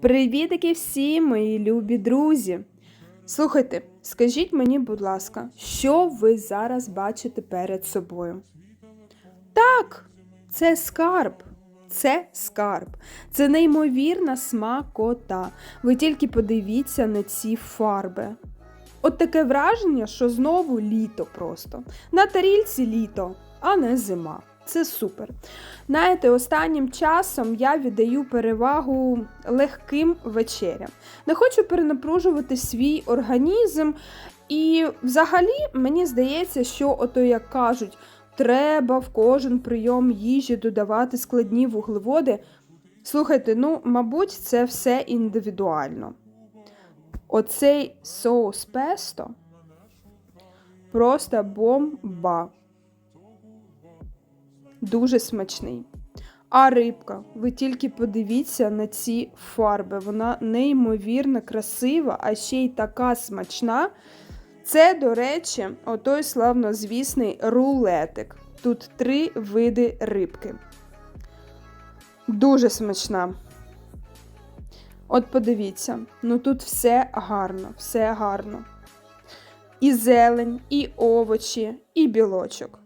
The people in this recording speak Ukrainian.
Привітики всім, мої любі друзі! Слухайте, скажіть мені, будь ласка, що ви зараз бачите перед собою? Так, це скарб. Це скарб. Це неймовірна смакота. Ви тільки подивіться на ці фарби. От таке враження, що знову літо просто. На тарільці літо, а не зима. Це супер. Знаєте, останнім часом я віддаю перевагу легким вечерям. Не хочу перенапружувати свій організм. І взагалі мені здається, що ото як кажуть, треба в кожен прийом їжі додавати складні вуглеводи. Слухайте, ну, мабуть, це все індивідуально. Оцей соус песто просто бомба. Дуже смачний. А рибка, ви тільки подивіться на ці фарби. Вона неймовірно красива, а ще й така смачна. Це, до речі, отой славнозвісний рулетик. Тут три види рибки. Дуже смачна. От подивіться, ну тут все гарно, все гарно. І зелень, і овочі, і білочок.